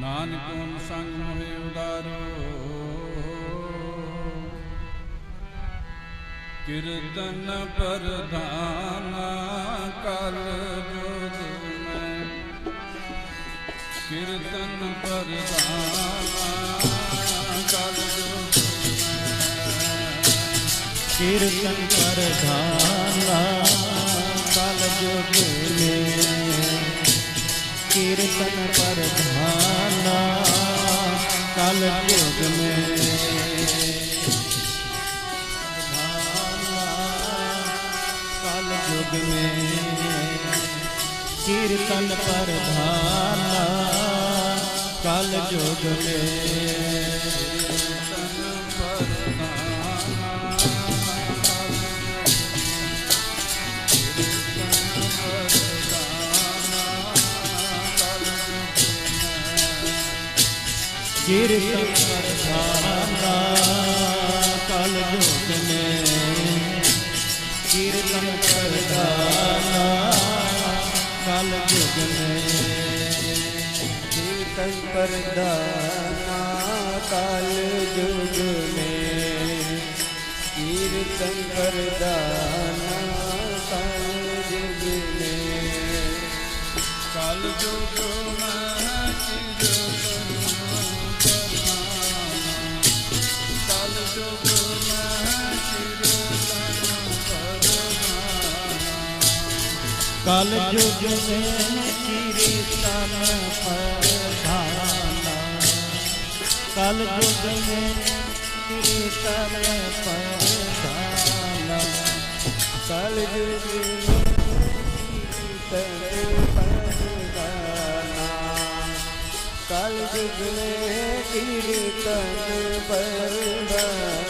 ਨਾਨਕ ਓਮ ਸੰਗ ਮੋਹਿ ਉਦਾਰੋ ਕੀਰਤਨ ਪ੍ਰਧਾਨ ਕਰ ਜੋਗ ਮੈਂ। ਕੀਰਤਨ ਪ੍ਰਧਾਨ ਕਰ ਜੋਗ ਕੀਰਤਨ ਪ੍ਰਧਾਨਾ ਕਲ ਜੁਗ ਮੇ। ਕੀਰਤਨ ਪ੍ਰਧਾਨਾ युग में कल में कीर्तन पर धाना कल युग में गिर संसारा कल जोत में कीर्तन करता कल जुग में कीर्तन करता काल जुग में कीर्तन करता काल जुग में काल जुग कल युग में कीर्तन प्रधाना कल युग में कीर्तन प्रधाना कल युग कल युग में कीर्तन प्रधाना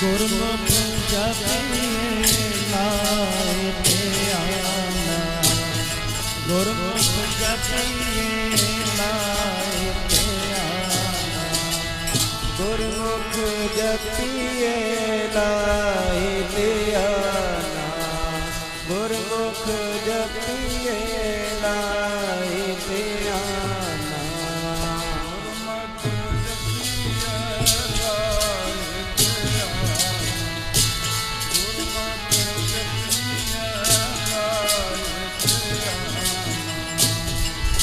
गुरम जपिए लाए थे आना गुरम जपिए लाए थे आना गुरमुख जपिए लाए थे आना गुरमुख जपिए